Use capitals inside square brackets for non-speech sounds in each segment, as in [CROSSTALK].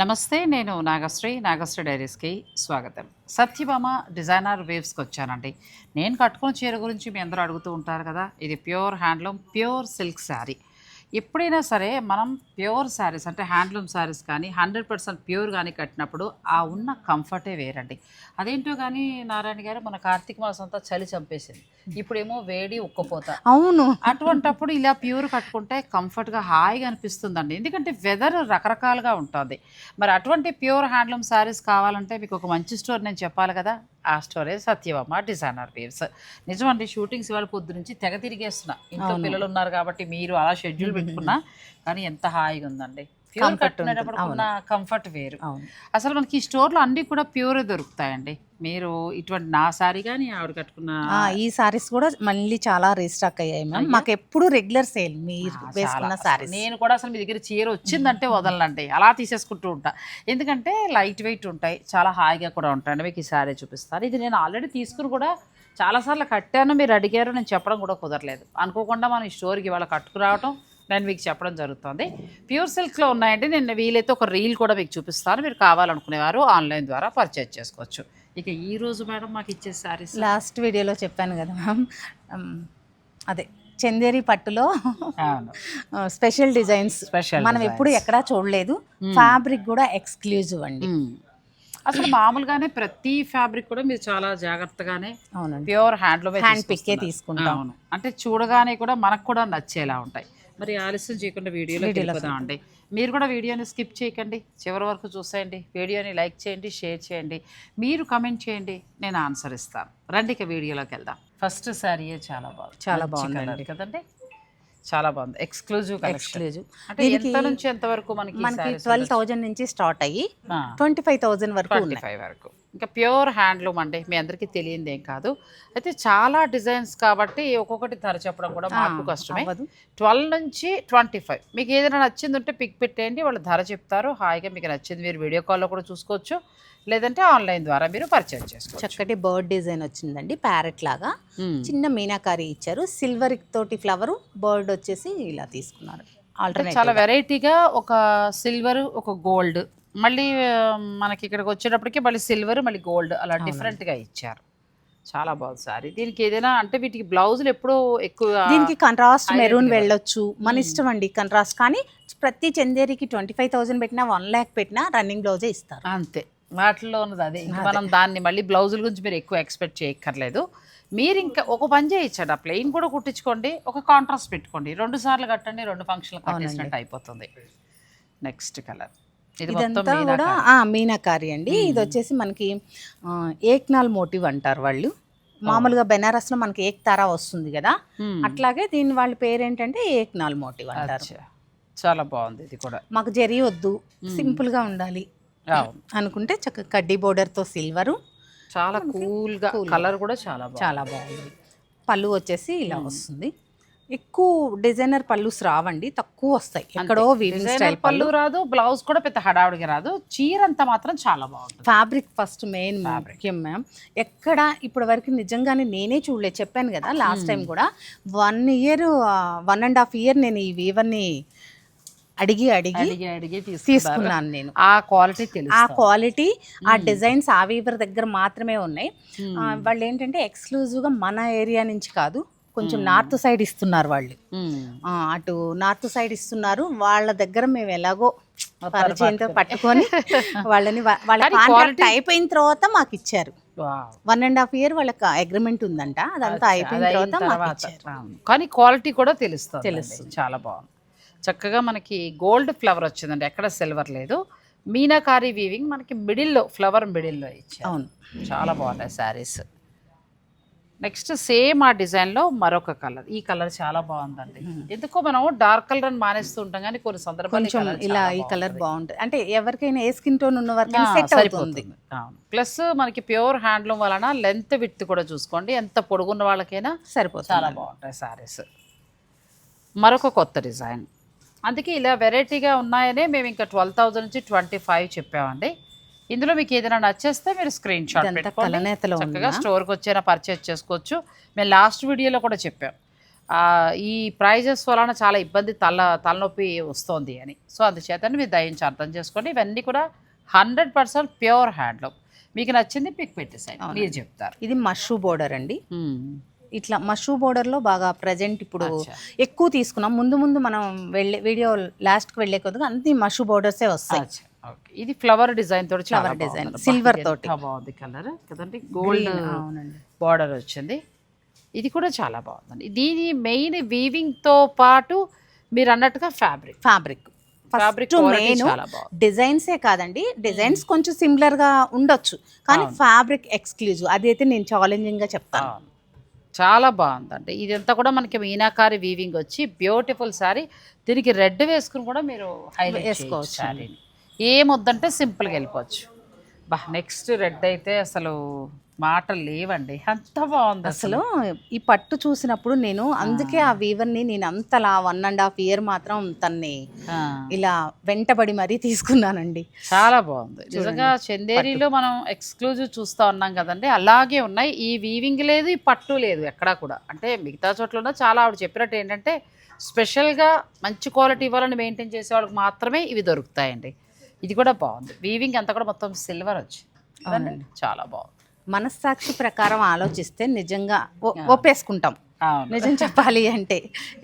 నమస్తే నేను నాగశ్రీ నాగశ్రీ డైరీస్కి స్వాగతం. సత్యభామ డిజైనర్ వేవ్స్కి వచ్చానండి నేను కట్టుకున్న చీర గురించి మీ అందరూ అడుగుతూ ఉంటారు కదా ఇది pure handloom pure silk sari. ఎప్పుడైనా సరే మనం ప్యూర్ శారీస్ అంటే హ్యాండ్లూమ్ శారీస్ కానీ హండ్రెడ్ పర్సెంట్ ప్యూర్ కానీ కట్టినప్పుడు ఆ ఉన్న కంఫర్టే వేరండి. అదేంటో కానీ నారాయణ గారు మన కార్తీక మాసం అంతా చలి చంపేసింది. ఇప్పుడేమో వేడి ఉక్కపోత. అవును. అటువంటప్పుడు ఇలా ప్యూర్ కట్టుకుంటే కంఫర్ట్గా హాయిగా అనిపిస్తుందండి. ఎందుకంటే వెదర్ రకరకాలుగా ఉంటుంది. మరి అటువంటి ప్యూర్ హ్యాండ్లూమ్ శారీస్ కావాలంటే మీకు ఒక మంచి స్టోర్ నేను చెప్పాలి కదా? ఆ స్టోరే సత్యవమ్మ డిజైనర్ వేవ్స్. నిజమండి షూటింగ్స్ ఇవాళ పొద్దు నుంచి తెగ తిరిగేస్తున్నా. ఇంట్లో పిల్లలు ఉన్నారు కాబట్టి మీరు అలా షెడ్యూల్ పెట్టుకున్నా కానీ ఎంత హాయిగా ఉందండి ప్యూర్ కట్టుకునేటప్పుడు కంఫర్ట్ వేరు. అసలు మనకి ఈ స్టోర్లో అన్నీ కూడా ప్యూరే దొరుకుతాయండి. మీరు ఇటువంటి నా సారీ కానీ ఆవిడ కట్టుకున్న ఈ సారీస్ కూడా మళ్ళీ చాలా రీస్టాక్ అయ్యాయి మ్యామ్. మాకు ఎప్పుడు రెగ్యులర్ సేల్ మీరు వేసుకున్న. సారీస్. నేను కూడా అసలు మీ దగ్గర చీర వచ్చిందంటే వదలనండి. అలా తీసేసుకుంటూ ఉంటా. ఎందుకంటే లైట్ వెయిట్ ఉంటాయి. చాలా హాయిగా కూడా ఉంటాయండి. మీకు ఈ సారీ చూపిస్తాను. ఇది నేను ఆల్రెడీ తీసుకుని కూడా చాలాసార్లు కట్టాను. మీరు అడిగారు. నేను చెప్పడం కూడా కుదరలేదు. అనుకోకుండా మనం ఈ స్టోర్కి ఇవాళ కట్టుకురావటం నేను మీకు చెప్పడం జరుగుతుంది. ప్యూర్ సిల్క్లో ఉన్నాయండి. నేను వీలైతే ఒక రీల్ కూడా మీకు చూపిస్తాను. మీరు కావాలనుకునేవారు ఆన్లైన్ ద్వారా పర్చేజ్ చేసుకోవచ్చు. ఇక ఈ రోజు మేడం మాకు ఇచ్చే సారీస్ లాస్ట్ వీడియోలో చెప్పాను కదా మ్యామ్. అదే చందేరి పట్టులో స్పెషల్ డిజైన్స్. Special మనం ఎప్పుడు ఎక్కడా చూడలేదు. ఫ్యాబ్రిక్ కూడా ఎక్స్క్లూజివ్ అండి. అసలు మామూలుగానే ప్రతి ఫ్యాబ్రిక్ కూడా మీరు చాలా జాగ్రత్తగానే ప్యూర్ హ్యాండ్లూమ్ హ్యాండ్ పిక్కే తీసుకుంటాం. అంటే చూడగానే కూడా మనకు కూడా నచ్చేలా ఉంటాయి. మరి ఆలస్యం చేయకుండా వీడియోలో అండి. మీరు కూడా వీడియోని స్కిప్ చేయకండి. చివరి వరకు చూసేయండి. వీడియోని లైక్ చేయండి షేర్ చేయండి. మీరు కమెంట్ చేయండి. నేను ఆన్సర్ ఇస్తాను. రండి ఇక వీడియోలోకి వెళ్దాం. ఫస్ట్ శారీయే చాలా బాగుంది. చాలా colour కదండి? చాలా బాగుంది. ఎక్స్క్లూజివ్ ఎక్స్క్లూజివ్ అంటే ఎంత నుంచి ఎంత వరకు మనకి మనకి ట్వెల్వ్ థౌజండ్ నుంచి స్టార్ట్ అయ్యి. ట్వంటీ ఫైవ్ థౌజండ్ వరకు ట్వంటీ ఫైవ్ వరకు. ఇంకా ప్యూర్ హ్యాండ్లూమ్ అండి మీ అందరికీ తెలియంది ఏం కాదు. అయితే చాలా డిజైన్స్ కాబట్టి ఒక్కొక్కటి ధర చెప్పడం కూడా మాకు కష్టమే. ట్వెల్వ్ నుంచి ట్వంటీ ఫైవ్. మీకు ఏదైనా నచ్చింది ఉంటే పిక్ పెట్టేయండి వాళ్ళు ధర చెప్తారు. హాయిగా మీకు నచ్చింది మీరు వీడియో కాల్లో కూడా చూసుకోవచ్చు. లేదంటే ఆన్లైన్ ద్వారా మీరు పర్చేజ్ చేసుకోవచ్చు. చక్కటి బర్డ్ డిజైన్ వచ్చిందండి ప్యారెట్ లాగా. చిన్న మీనాకారి ఇచ్చారు. సిల్వర్ తోటి ఫ్లవర్ బర్డ్ వచ్చేసి ఇలా తీసుకున్నారు. చాలా వెరైటీగా ఒక సిల్వర్ ఒక గోల్డ్ మళ్ళీ మనకి ఇక్కడికి వచ్చేటప్పటికి మళ్ళీ సిల్వర్ మళ్ళీ గోల్డ్ అలా డిఫరెంట్గా ఇచ్చారు. చాలా బాగుంది సారీ. దీనికి ఏదైనా అంటే వీటికి బ్లౌజులు ఎప్పుడూ ఎక్కువ దీనికి కంట్రాస్ట్ మెరూన్. వెళ్ళొచ్చు. మన ఇష్టం అండి కంట్రాస్ట్ కానీ ప్రతి చందేరికి ట్వంటీ ఫైవ్ థౌసండ్ పెట్టినా వన్ ల్యాక్ పెట్టినా రన్నింగ్ బ్లౌజే ఇస్తారు. అంతే. వాటిల్లో ఉన్నది అదే. మనం దాన్ని మళ్ళీ బ్లౌజుల గురించి మీరు ఎక్కువ ఎక్స్పెక్ట్ చేయక్కర్లేదు. మీరు ఇంకా ఒక పని చేయొచ్చండి ఆ ప్లెయిన్ కూడా కుట్టించుకోండి. ఒక కాంట్రాస్ట్ పెట్టుకోండి. రెండు సార్లు కట్టండి రెండు ఫంక్షన్లు కట్టేసినట్టు అయిపోతుంది. నెక్స్ట్ కలర్ ఇదంతా కూడా మీనాకారి అండి. ఇది వచ్చేసి మనకి ఏక్నాల్ మోటివ్ అంటారు వాళ్ళు. మామూలుగా బెనారస్లో మనకి ఏక్ తారా వస్తుంది కదా. అట్లాగే దీని వాళ్ళ పేరు ఏంటంటే ఏక్నాల్ మోటివ్ అంటారు. చాలా బాగుంది ఇది కూడా. మాకు జరీ వద్దు సింపుల్గా ఉండాలి అనుకుంటే చక్కగా కడ్డీ బోర్డర్తో సిల్వరు. చాలా కూల్గా కలర్ కూడా చాలా చాలా బాగుంది. పళ్ళు వచ్చేసి ఇలా వస్తుంది. ఎక్కువ డిజైనర్ పళ్ళుస్ రావండి తక్కువ వస్తాయి. ఎక్కడో వీవింగ్ స్టైల్ పళ్ళు. రాదు బ్లౌజ్ కూడా పెద్ద హడావుడిగా రాదు. చీర అంతా మాత్రం చాలా బాగుంటుంది. ఫ్యాబ్రిక్ ఫస్ట్ మెయిన్ ముఖ్యం మ్యామ్. ఎక్కడ ఇప్పటి వరకు నిజంగానే నేనే చూడలేదు చెప్పాను కదా లాస్ట్ టైం కూడా. One year one and half year నేను ఈ వీవర్ని అడిగి అడిగి అడిగి అడిగి తీసుకున్నాను నేను. ఆ క్వాలిటీ ఆ తెలుసు క్వాలిటీ ఆ డిజైన్స్ ఆ వీవర్ దగ్గర మాత్రమే ఉన్నాయి. ఆ, వాళ్ళు ఏంటంటే ఎక్స్క్లూజివ్గా మన ఏరియా నుంచి కాదు కొంచెం నార్త్ సైడ్ ఇస్తున్నారు వాళ్ళు. అటు నార్త్ సైడ్ ఇస్తున్నారు. వాళ్ళ దగ్గర మేము ఎలాగో పరిచయంతో పట్టుకొని. [LAUGHS] వాళ్ళని వాళ్ళ కాంట్రాక్ట్ అయిపోయిన తర్వాత మాకు ఇచ్చారు. వన్ అండ్ హాఫ్ ఇయర్ వాళ్ళకి అగ్రిమెంట్ ఉందంట. అదంతా అయిపోయిన తర్వాత మాకు ఇచ్చారు. కానీ క్వాలిటీ కూడా తెలుస్తుంది తెలుస్తుంది. చాలా బాగుంది. చక్కగా మనకి గోల్డ్ ఫ్లవర్ వచ్చిందండి. ఎక్కడ సిల్వర్ లేదు. మీనాకారి వీవింగ్ మనకి మిడిల్లో ఫ్లవర్ మిడిల్లో ఇచ్చారు. అవును. చాలా బాగున్నాయి శారీస్. నెక్స్ట్ సేమ్ ఆ డిజైన్లో మరొక కలర్. ఈ కలర్ చాలా బాగుందండి. ఎందుకో మనం డార్క్ కలర్ అని మానేస్తూ ఉంటాం కానీ కొన్ని సందర్భాలు ఇలా ఈ కలర్ బాగుంటుంది. అంటే ఎవరికైనా ఏ స్కిన్ టోన్ ఉన్న వరకు సెట్ అవుతుంది. ప్లస్ మనకి ప్యూర్ హ్యాండ్లూమ్ వలన లెంత్ విత్ కూడా చూసుకోండి. ఎంత పొడుగున్న వాళ్ళకైనా సరిపోతుంది. చాలా బాగుంటాయి సారీస్ మరొక కొత్త డిజైన్. అందుకే ఇలా వెరైటీగా ఉన్నాయనే మేము ఇంకా ట్వెల్వ్ థౌజండ్ నుంచి ట్వంటీ ఫైవ్ చెప్పామండి. ఇందులో మీకు ఏదైనా నచ్చేస్తే మీరు స్క్రీన్ షాట్ పెట్టుకోండి. కలనేతలో చక్కగా? స్టోర్కి వచ్చైనా పర్చేజ్ చేసుకోవచ్చు. మేము లాస్ట్ వీడియోలో కూడా చెప్పాం. ఈ ప్రైజెస్ వలన చాలా ఇబ్బంది తల తలనొప్పి వస్తుంది అని. సో అందుచేత మీరు దయించి అర్థం చేసుకోండి. ఇవన్నీ కూడా హండ్రెడ్ పర్సెంట్ ప్యూర్ హ్యాండ్లూమ్ మీకు నచ్చింది పిక్ పెట్టేసాయి మీరు చెప్తారు. ఇది మష్రూ బోర్డర్ అండి. ఇట్లా మష్రూ బోర్డర్లో బాగా ప్రజెంట్ ఇప్పుడు. ఎక్కువ తీసుకున్నాం. ముందు ముందు మనం వెళ్ళే వీడియో లాస్ట్కి వెళ్ళే కొద్దిగా అన్ని మష్రూ బోర్డర్సే వస్తాయి. ఇది ఫ్లవర్ డిజైన్ తోటి బాగుంది. silver ఇది తోటి. బాగుంది కలర్ కదండి? గోల్డ్ అవునండి. బార్డర్ వచ్చింది. ఇది కూడా చాలా బాగుందండి. దీని మెయిన్ వీవింగ్తో పాటు మీరు అన్నట్టుగా fabric fabric fabric first main డిజైన్సే కాదండి. డిజైన్స్ కొంచెం సిమిలర్గా ఉండొచ్చు. కానీ ఫ్యాబ్రిక్ ఎక్స్క్లూజివ్ అదైతే నేను ఛాలెంజింగ్గా చెప్తాను. చాలా బాగుందండి. ఇదంతా కూడా మనకి మీనాకారి వీవింగ్ వచ్చి బ్యూటిఫుల్ సారీ దీనికి రెడ్ వేసుకుని కూడా మీరు హైలైట్ వేసుకోవచ్చు. వేసుకోవచ్చు ఏమొద్దంటే సింపుల్గా వెళ్ళిపోవచ్చు. బా నెక్స్ట్ రెడ్ అయితే అసలు మాటలు లేవండి. అంత బాగుంది అసలు ఈ పట్టు చూసినప్పుడు నేను అందుకే ఆ వీవర్ని నేను అంతలా వన్ అండ్ హాఫ్ ఇయర్ మాత్రం తన్ని ఇలా వెంటబడి మరీ తీసుకున్నానండి. చాలా బాగుంది. నిజంగా చందేరిలో మనం ఎక్స్క్లూజివ్ చూస్తూ ఉన్నాం కదండి అలాగే ఉన్నాయి. ఈ వీవింగ్ లేదు ఈ పట్టు లేదు ఎక్కడా కూడా. అంటే మిగతా చోట్ల ఉన్న చాలా ఆవిడ చెప్పినట్టు ఏంటంటే స్పెషల్గా మంచి క్వాలిటీ ఇవ్వాలని మెయింటైన్ చేసే వాళ్ళకి మాత్రమే ఇవి దొరుకుతాయండి. ఇది కూడా బాగుంది. వీవింగ్ అంతా కూడా మొత్తం సిల్వర్ వచ్చింది కదండి? చాలా బాగుంది. మనస్సాక్షి ప్రకారం ఆలోచిస్తే నిజంగా ఒప్పేసుకుంటాం. నిజం చెప్పాలి అంటే.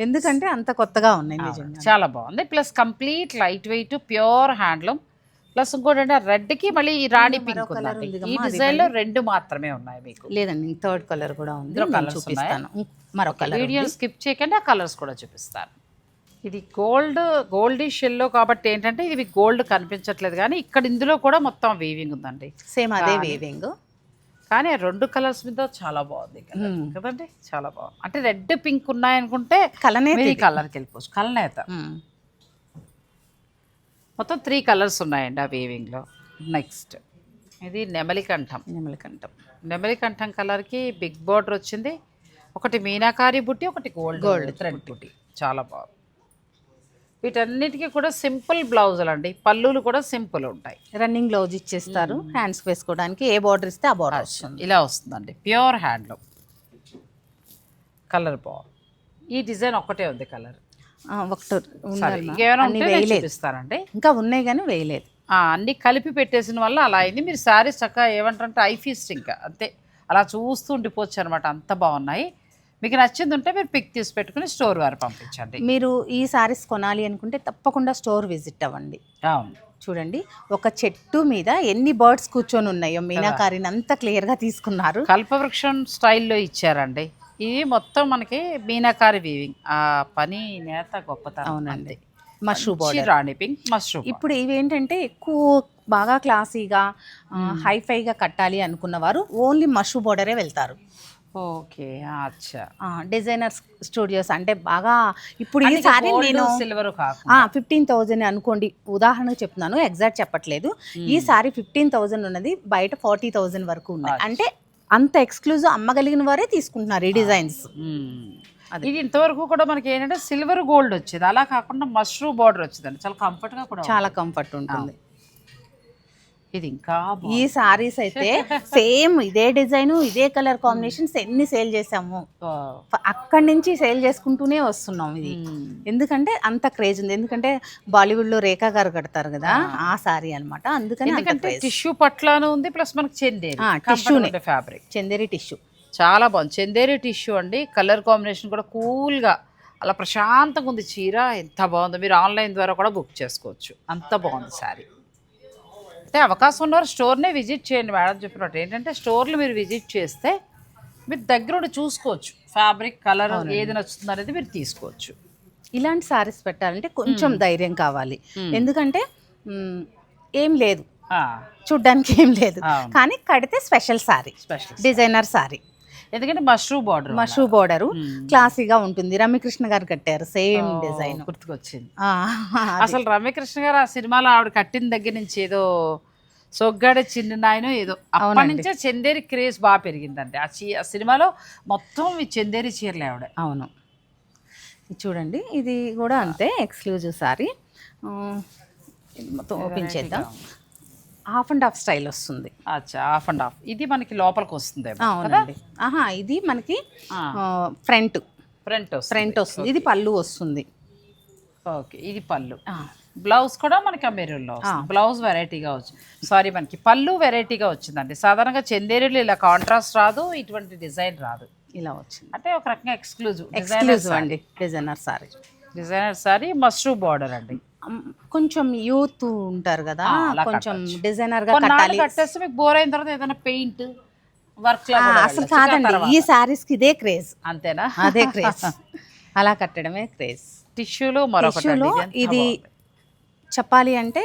ఎందుకంటే అంత కొత్తగా ఉన్నాయి నిజంగా చాలా బాగుంది. Plus complete light weight pure handloom plus ఇంకోటి అంటే రెడ్కి మళ్ళీ ఈ రాణి పింక్ ఈ అది డిజైన్లో రెండు మాత్రమే ఉన్నాయి మీకు. లేదండి థర్డ్ కలర్ కూడా ఉంది. చూపిస్తాను. మరొక వీడియో స్కిప్ చేయకుండా కలర్స్ కూడా చూపిస్తాను. ఇది గోల్డ్ గోల్డిష్ ఎల్లో కాబట్టి ఏంటంటే ఇది గోల్డ్ కనిపించట్లేదు కానీ ఇక్కడ ఇందులో కూడా మొత్తం వీవింగ్ ఉందండి. సేమ్ అదే వేవింగ్ కానీ రెండు కలర్స్ మీద చాలా బాగుంది colour. కదండి? చాలా బాగుంది. అంటే రెడ్ పింక్ ఉన్నాయనుకుంటే కలనే ఈ కలర్కి వెళ్ళిపోవచ్చు. కలనేత. మొత్తం త్రీ కలర్స్ ఉన్నాయండి ఆ వీవింగ్లో నెక్స్ట్ ఇది నెమలి కంఠం నెమలికంఠం నెమలి కంఠం కలర్కి బిగ్ బార్డర్ వచ్చింది. ఒకటి మీనాకారి బుట్టి ఒకటి గోల్డ్ గోల్డ్ థ్రెడ్ బుట్టి. చాలా బాగుంది. వీటన్నిటికీ కూడా సింపుల్ బ్లౌజులు అండి పళ్ళులు కూడా సింపుల్ ఉంటాయి. రన్నింగ్ బ్లౌజ్ ఇచ్చేస్తారు. హ్యాండ్స్ వేసుకోవడానికి ఏ బార్డర్ ఇస్తే ఆ బార్డర్ వస్తుంది. ఇలా వస్తుందండి. Pure handloom. కలర్ బాగుంది ఈ డిజైన్ ఒక్కటే ఉంది కలర్. ఒకటి చూపిస్తానండి. ఇంకా ఉన్నాయి కానీ వేయలేదు. అన్ని కలిపి పెట్టేసిన వల్ల అలా అయింది. మీరు శారీస్ చక్కగా ఏమంటారంటే ఐ ఫీస్ట్ ఇంకా. అంతే. అలా చూస్తూ ఉండిపోవచ్చు అనమాట అంత బాగున్నాయి. మీకు నచ్చింది ఉంటే మీరు పిక్ తీసి పెట్టుకుని స్టోర్ వారు పంపించండి. మీరు ఈ సారీస్ కొనాలి అనుకుంటే తప్పకుండా స్టోర్ విజిట్ అవ్వండి. అవును. చూడండి ఒక చెట్టు మీద ఎన్ని బర్డ్స్ కూర్చొని ఉన్నాయో మీనాకారిని అంత క్లియర్గా తీసుకున్నారు. కల్పవృక్షం స్టైల్లో ఇచ్చారండి. ఇది మొత్తం మనకి మీనాకారి వీవింగ్ ఆ పని నేత గొప్పతనం అవునండి. మష్రూ మంచి రాణి పింక్ మష్రూమ్ ఇప్పుడు ఇవి ఏంటంటే ఎక్కువ బాగా క్లాసీగా హైఫైగా కట్టాలి అనుకున్న వారు ఓన్లీ మష్రూ బోర్డరే వెళ్తారు. ఓకే అచ్చా. డిజైనర్ స్టూడియోస్ అంటే బాగా ఇప్పుడు ఈ సారీ నేను సిల్వర్ ఫిఫ్టీన్ థౌజండ్ అనుకోండి. ఉదాహరణకు చెప్తున్నాను ఎగ్జాక్ట్ చెప్పట్లేదు. ఈ సారీ ఫిఫ్టీన్ థౌజండ్ ఉన్నది బయట ఫార్టీ థౌజండ్ వరకు ఉన్నాయి. అంటే అంత ఎక్స్క్లూజివ్ అమ్మగలిగిన వారే తీసుకుంటున్నారు ఈ డిజైన్స్. ఇది ఇంతవరకు కూడా మనకి ఏంటంటే సిల్వర్ గోల్డ్ వచ్చేది. అలా కాకుండా మష్రూమ్ బార్డర్ వచ్చిందండి. చాలా కంఫర్ట్గా కూడా చాలా కంఫర్ట్ ఉంటుంది. ఇది ఇంకా ఈ సారీస్ అయితే సేమ్ ఇదే డిజైన్ ఇదే కలర్ కాంబినేషన్స్ ఎన్ని సేల్ చేసాము అక్కడి నుంచి సేల్ చేసుకుంటూనే వస్తున్నాం ఇది. ఎందుకంటే అంత క్రేజ్ ఉంది. ఎందుకంటే బాలీవుడ్లో రేఖా గారు కడతారు కదా ఆ. సారీ అన్నమాట. అందుకని ఎందుకంటే టిష్యూ పట్లాను ఉంది ప్లస్ మనకి చందేరి నే. Fabric Chanderi tissue. చాలా బాగుంది. చందేరి టిష్యూ అండి. కలర్ కాంబినేషన్ కూడా కూల్గా అలా ప్రశాంతంగా ఉంది. చీర ఎంత బాగుందో. మీరు ఆన్లైన్ ద్వారా కూడా బుక్ చేసుకోవచ్చు. అంత బాగుంది శారీ అంటే అవకాశం ఉన్నవారు స్టోర్నే విజిట్ చేయండి మేడం చెప్పినట్టు. ఏంటంటే స్టోర్లు మీరు విజిట్ చేస్తే మీరు దగ్గర ఉండి చూసుకోవచ్చు. ఫ్యాబ్రిక్ కలర్ ఏది నచ్చుతుంది అనేది మీరు తీసుకోవచ్చు. ఇలాంటి సారీస్ పెట్టాలంటే కొంచెం ధైర్యం కావాలి. ఎందుకంటే ఏం లేదు. చూడ్డానికి ఏం లేదు. కానీ కడితే special sari. Special designer sari. ఎందుకంటే మష్రూమ్ బార్డర్ మషూ బోర్డరు క్లాసీగా ఉంటుంది. రమ్యకృష్ణ గారు కట్టారు. Same design. గుర్తుకొచ్చింది. అసలు రమ్యకృష్ణ గారు ఆ సినిమాలో ఆవిడ కట్టిన దగ్గర నుంచి ఏదో సొగ్గాడ చిన్న నాయన ఏదో అప్పటి నుంచే చందేరి క్రేజ్ బాగా పెరిగిందండి. ఆ చీ ఆ సినిమాలో మొత్తం ఈ చందేరి చీరలే ఆవిడ. అవును. చూడండి. ఇది కూడా అంతే ఎక్స్క్లూజివ్ సారీ. మొత్తం ఓపెన్ చేద్దాం. హాఫ్ అండ్ హాఫ్ స్టైల్ వస్తుంది. అచ్చా హాఫ్ అండ్ హాఫ్. ఇది మనకి లోపలికి వస్తుంది అవునండి. ఆహా ఇది మనకి. ఫ్రంట్. ఫ్రంట్ ఫ్రంట్ వస్తుంది. ఇది పళ్ళు వస్తుంది. ఓకే ఇది పళ్ళు. బ్లౌజ్ కూడా మనకి వస్తుంది. బ్లౌజ్ వెరైటీగా వచ్చింది. సారీ మనకి పళ్ళు వెరైటీగా వచ్చిందండి. సాధారణంగా చందేరీలు ఇలా కాంట్రాస్ట్ రాదు ఇటువంటి డిజైన్ రాదు. ఇలా వచ్చింది. అంటే ఒక రకంగా ఎక్స్క్లూజివ్ ఎక్స్క్లూజివ్ అండి designer sari. Designer sari Mashru border అండి. కొంచెం యూత్ ఉంటారు కదా అలా కొంచెం. డిజైనర్గా కట్టాలి. కట్టేస్తే మీకు బోర్ అయిన తర్వాత ఏదైనా పెయింట్ వర్క్ అసలు కాదండి ఈ సారీస్కి ఇదే క్రేజ్ అంతేనా? అదే క్రేజ్ [LAUGHS] అలా కట్టడమే క్రేజ్ టిష్యూలో. ఎంత ఇది. చెప్పాలి అంటే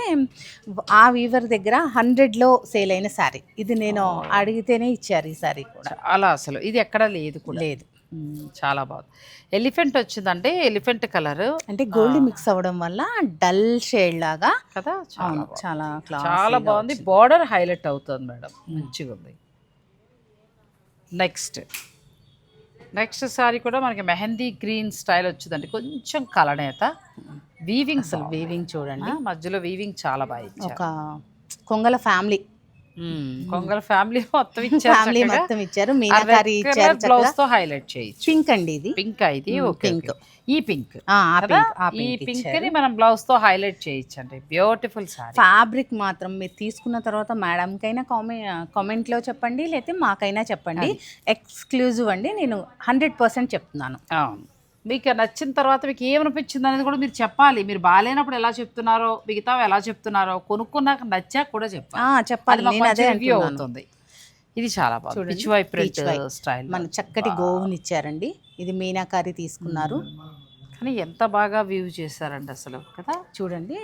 ఆ వీవర్ దగ్గర హండ్రెడ్లో సేల్ అయిన శారీ ఇది నేను అడిగితేనే ఇచ్చారు ఈ శారీ కూడా. చాలా అసలు. ఇది ఎక్కడ లేదు కూడా. లేదు. చాలా బాగుంది. ఎలిఫెంట్ వచ్చిందంటే ఎలిఫెంట్ కలర్. అంటే గోల్డ్ మిక్స్ అవ్వడం వల్ల డల్ షేడ్ లాగా కదా చాలా. చాలా చాలా బాగుంది. బార్డర్ హైలైట్ అవుతుంది మేడం. మంచిగా ఉంది. నెక్స్ట్ నెక్స్ట్ సారీ కూడా మనకి మెహందీ గ్రీన్ స్టైల్ వచ్చిందండి. కొంచెం కలనేత. వీవింగ్ అసలు వీవింగ్ చూడండి. మధ్యలో వీవింగ్ చాలా బాగా ఒక కొంగల ఫ్యామిలీ. కొంగల ఫ్యామిలీ మొత్తం ఇచ్చారు [LAUGHS] ఫ్యామిలీ. మొత్తం ఇచ్చారు. మీనాకారి ఇచ్చారు blouse తో హైలైట్ చేయొచ్చు. పింక్ అండి ఇది. పింక్ ఇది? Okay pink. ఓకే. ఈ పింక్ ఈ పింక్. ని మనం బ్లౌజ్తో హైలైట్ చేయొచ్చు అండి బ్యూటిఫుల్ సారీ ఫ్యాబ్రిక్ మాత్రం మీరు తీసుకున్న తర్వాత మేడంకైనా కామె కామెంట్లో చెప్పండి లేకపోతే మాకైనా చెప్పండి. ఎక్స్క్లూజివ్ అండి. నేను హండ్రెడ్ పర్సెంట్ చెప్తున్నాను. అవును. మీకు నచ్చిన తర్వాత మీకు ఏమనిపించింది అనేది కూడా మీరు చెప్పాలి. మీరు బాగాలేనప్పుడు ఎలా చెప్తున్నారో మిగతావి ఎలా చెప్తున్నారో కొనుక్కున్నాక నచ్చాక కూడా చెప్పాలి. చెప్పాలి. రివ్యూ అవుతుంది. ఇది చాలా బాగుంది. స్టైల్ మన చక్కటి గోవుని ఇచ్చారండి ఇది మీనాకారి తీసుకున్నారు. కానీ ఎంత బాగా వ్యూ చేశారండి అసలు కదా? చూడండి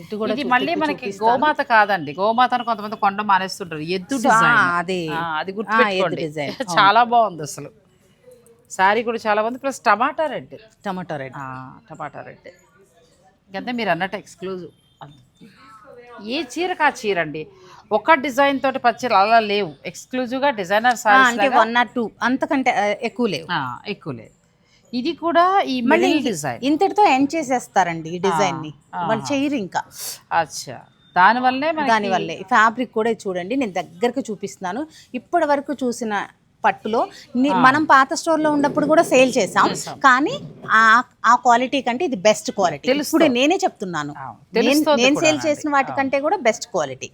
ఇటు కూడా ఇది మళ్ళీ మనకి. గోమాత కాదండి. గోమాతను కొంతమంది కొండ మానేస్తుంటారు. ఎద్దు డిజైన్. అది. అది ఎద్దు design. చాలా బాగుంది అసలు. శారీ కూడా చాలా బాగుంది ప్లస్ టమాటా రెడ్ టమాటో రెడ్ టమాటా రెడ్ ఇంకంతే మీరు అన్నట్టు ఎక్స్క్లూజివ్ ఏ చీరకు ఆ చీర అండి? ఒక డిజైన్ తోటి పచ్చీలు అలా లేవు. ఎక్స్క్లూజివ్గా డిజైనర్ అంటే సారీస్ వన్ ఆర్ టూ అంతకంటే ఎక్కువ లేవు. ఎక్కువ లేదు ఇది కూడా ఈ మళ్ళీ డిజైన్ ఇంతటితో ఎండ్ చేసేస్తారండి ఈ డిజైన్ని. వాళ్ళు చేయరు ఇంకా. అచ్చా. దానివల్లే దానివల్లే. ఫ్యాబ్రిక్ కూడా చూడండి నేను దగ్గరకు చూపిస్తున్నాను. ఇప్పటి వరకు చూసిన పట్టులో మనం పాత స్టోర్లో ఉన్నప్పుడు కూడా సేల్ చేసాం కానీ ఆ ఆ క్వాలిటీ కంటే ఇది బెస్ట్ క్వాలిటీ. ఇప్పుడు నేనే చెప్తున్నాను. నేను- సేల్. చేసిన వాటికంటే కూడా best quality.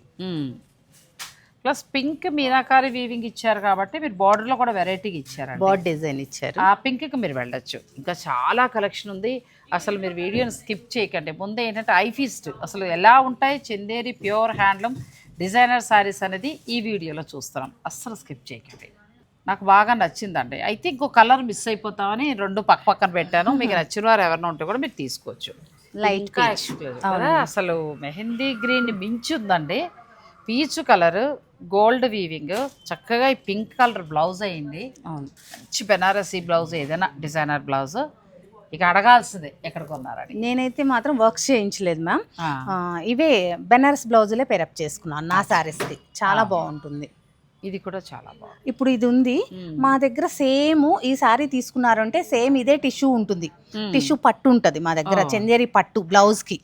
Plus pink meenakari weaving ఇచ్చారు కాబట్టి మీరు border లో కూడా వెరైటీగా ఇచ్చారండి. బాడ్ డిజైన్ ఇచ్చారు. ఆ పింక్కి మీరు వెళ్ళొచ్చు. ఇంకా చాలా కలెక్షన్ ఉంది. అసలు మీరు వీడియోని స్కిప్ చేయకండి. ముందే ఏంటంటే ఐ ఫీస్ట్. అసలు ఎలా ఉంటాయి? Chanderi pure handloom designer sarees అనేది ఈ వీడియోలో చూస్తున్నాం. అస్సలు స్కిప్ చేయకండి. నాకు బాగా నచ్చిందండి. అయితే ఇంకో కలర్ మిస్ అయిపోతామని రెండు పక్క పక్కన పెట్టాను. మీకు [LAUGHS] నచ్చిన వారు ఎవరైనా ఉంటే కూడా మీరు తీసుకోవచ్చు. కదా. అసలు మెహందీ గ్రీన్ మించుందండి. పీచ్ కలర్ గోల్డ్ వీవింగ్ చక్కగా ఈ పింక్ కలర్ బ్లౌజ్ అయ్యింది అవును. మంచి బెనారసీ బ్లౌజ్ ఏదైనా డిజైనర్ బ్లౌజ్ ఇక అడగాల్సిందే ఎక్కడ కొన్నారని. నేనైతే మాత్రం వర్క్స్ చేయించలేదు మ్యామ్ ఇవే బెనారస్ బ్లౌజులే పెరప్ చేసుకున్నాను. నా శారీస్కి చాలా బాగుంటుంది. ఇది కూడా చాలా బాగుంది. ఇప్పుడు ఇది ఉంది. మా దగ్గర సేమ్ ఈ సారీ తీసుకున్నారంటే సేమ్ ఇదే టిష్యూ ఉంటుంది. టిష్యూ పట్టు ఉంటుంది మా దగ్గర చందేరి పట్టు బ్లౌజ్కి.